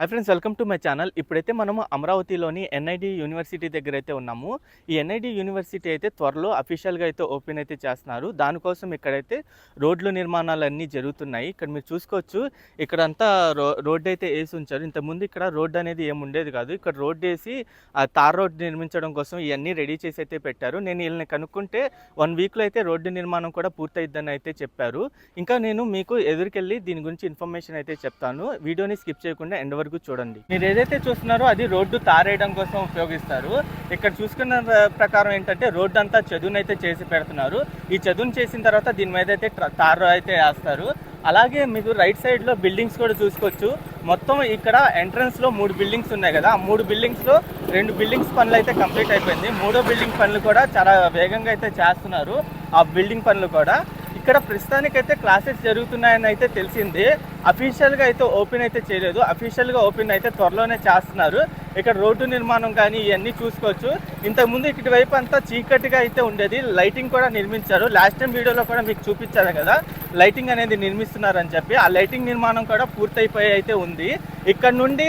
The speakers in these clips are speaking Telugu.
Hi friends welcome to my channel ఇప్పుడైతే మనము అమరావతిలోని ఎన్ఐడి యూనివర్సిటీ దగ్గర అయితే ఉన్నాము. ఈ ఎన్ఐడి యూనివర్సిటీ అయితే త్వరలో అఫీషియల్గా అయితే ఓపెన్ అయితే చేస్తున్నారు. దానికోసం ఇక్కడైతే రోడ్లు నిర్మాణాలు అన్నీ జరుగుతున్నాయి. ఇక్కడ మీరు చూసుకోవచ్చు ఇక్కడంతా రో రోడ్డు అయితే వేసి ఉంచారు. ఇంతకుముందు ఇక్కడ రోడ్డు అనేది ఏమి ఉండేది కాదు. ఇక్కడ రోడ్డు వేసి ఆ తార్ రోడ్ నిర్మించడం కోసం ఇవన్నీ రెడీ చేసి అయితే పెట్టారు. నేను వీళ్ళని కనుక్కుంటే వన్ వీక్లో అయితే రోడ్డు నిర్మాణం కూడా పూర్తయిద్దని అయితే చెప్పారు. ఇంకా నేను మీకు ఎదురుకెళ్ళి దీని గురించి ఇన్ఫర్మేషన్ అయితే చెప్తాను. వీడియోని స్కిప్ చేయకుండా ఎండ్ వరకు చూడండి. మీరు ఏదైతే చూస్తున్నారో అది రోడ్డు తారేయడం కోసం ఉపయోగిస్తారు. ఇక్కడ చూసుకున్న ప్రకారం ఏంటంటే రోడ్డు అంతా చదువునైతే చేసి పెడుతున్నారు. ఈ చదువును చేసిన తర్వాత దీని మీద అయితే తారు అయితే వేస్తారు. అలాగే మీకు రైట్ సైడ్లో బిల్డింగ్స్ కూడా చూసుకోవచ్చు. మొత్తం ఇక్కడ ఎంట్రన్స్లో మూడు బిల్డింగ్స్ ఉన్నాయి కదా ఆ మూడు బిల్డింగ్స్లో రెండు బిల్డింగ్స్ పనులు అయితే కంప్లీట్ అయిపోయింది. మూడో బిల్డింగ్ పనులు కూడా చాలా వేగంగా అయితే చేస్తున్నారు. ఆ బిల్డింగ్ పనులు కూడా ఇక్కడ ప్రస్తుతానికైతే క్లాసెస్ జరుగుతున్నాయని అయితే తెలిసింది. అఫీషియల్గా అయితే ఓపెన్ అయితే చేయలేదు. అఫీషియల్గా ఓపెన్ అయితే త్వరలోనే చేస్తున్నారు. ఇక్కడ రోడ్డు నిర్మాణం కానీ ఇవన్నీ చూసుకోవచ్చు. ఇంతకుముందు ఇటు వైపు అంతా చీకటిగా అయితే ఉండేది. లైటింగ్ కూడా నిర్మించారు. లాస్ట్ టైం వీడియోలో కూడా మీకు చూపించారు కదా. లైటింగ్ అనేది నిర్మిస్తున్నారని చెప్పి. ఆ లైటింగ్ నిర్మాణం కూడా పూర్తయిపోయి అయితే ఉంది. ఇక్కడ నుండి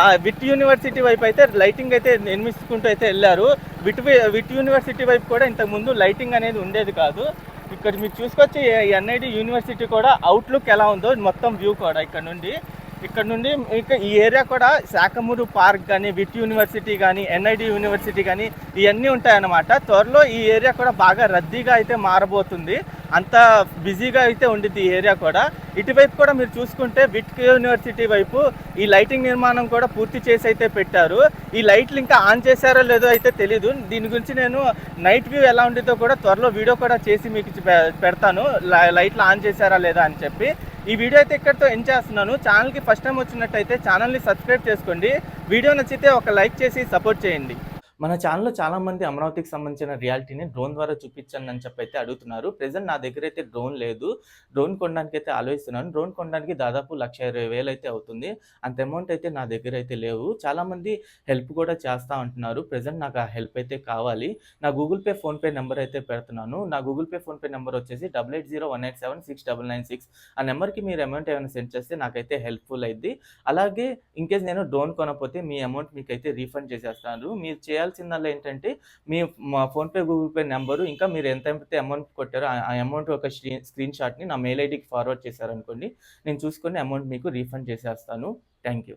ఆ విట్ యూనివర్సిటీ వైపు అయితే లైటింగ్ అయితే నిర్మించుకుంటూ అయితే వెళ్ళారు. విట్ విట్ యూనివర్సిటీ వైపు కూడా ఇంతకుముందు లైటింగ్ అనేది ఉండేది కాదు. ఇక్కడ మీరు చూసుకోవచ్చు ఎన్ఐడి యూనివర్సిటీ కూడా అవుట్లుక్ ఎలా ఉందో మొత్తం వ్యూ కూడా ఇక్కడ నుండి. ఇక్కడ నుండి ఇంకా ఈ ఏరియా కూడా శాఖమూరు పార్క్ కానీ విట్ యూనివర్సిటీ కానీ ఎన్ఐడి యూనివర్సిటీ కానీ ఇవన్నీ ఉంటాయన్నమాట. త్వరలో ఈ ఏరియా కూడా బాగా రద్దీగా అయితే మారబోతుంది. అంత బిజీగా అయితే ఉండిద్ది ఈ ఏరియా కూడా. ఇటువైపు కూడా మీరు చూసుకుంటే విట్ యూనివర్సిటీ వైపు ఈ లైటింగ్ నిర్మాణం కూడా పూర్తి చేసి అయితే పెట్టారు. ఈ లైట్లు ఇంకా ఆన్ చేశారో లేదో అయితే తెలీదు. దీని గురించి నేను నైట్ వ్యూ ఎలా ఉండిద్దో కూడా త్వరలో వీడియో కూడా చేసి మీకు పెడతాను. లై- లైట్లు ఆన్ చేశారా లేదా అని చెప్పి. ఈ వీడియో అయితే ఇక్కడితో ఎండ్ చేస్తున్నాను. ఛానల్కి ఫస్ట్ టైం వచ్చినట్టయితే ఛానల్ని సబ్స్క్రైబ్ చేసుకోండి. వీడియో నచ్చితే ఒక లైక్ చేసి సపోర్ట్ చేయండి. మన ఛానల్లో చాలా మంది అమరావతికి సంబంధించిన రియాలిటీని డ్రోన్ ద్వారా చూపించండి అని చెప్పి అయితే అడుగుతున్నారు. ప్రెసెంట్ నా దగ్గర అయితే డ్రోన్ లేదు. డ్రోన్ కొనడానికి అయితే ఆలోచిస్తున్నాను. డ్రోన్ కొనడానికి దాదాపు లక్ష ఇరవై వేలు అయితే అవుతుంది. అంత అమౌంట్ అయితే నా దగ్గర అయితే లేవు. చాలామంది హెల్ప్ కూడా చేస్తా అంటున్నారు ప్రజెంట్ నాకు ఆ హెల్ప్ అయితే కావాలి. నా గూగుల్ పే ఫోన్పే నెంబర్ అయితే పెడుతున్నాను. నా గూగుల్ పే ఫోన్పే నెంబర్ వచ్చేసి double eight zero one eight seven six double nine six ఆ నెంబర్కి మీరు అమౌంట్ ఏమైనా సెండ్ చేస్తే నాకైతే హెల్ప్ఫుల్ అయింది అలాగే ఇన్కేస్ నేను డ్రోన్ కొనకపోతే మీ అమౌంట్ మీకైతే రీఫండ్ చేసేస్తాను మీరు చేయాల్సిందల్లా ఏంటంటే మీ మా ఫోన్పే గూగుల్ పే నెంబరు ఇంకా మీరు ఎంత అయితే అమౌంట్ కొట్టారో ఆ- ఆ అమౌంట్ ఒక స్క్రీన్ షాట్ని నా మెయిల్ ఐడికి ఫార్వర్డ్ చేశారనుకోండి నేను చూసుకొని అమౌంట్ మీకు రీఫండ్ చేసేస్తాను. Thank you.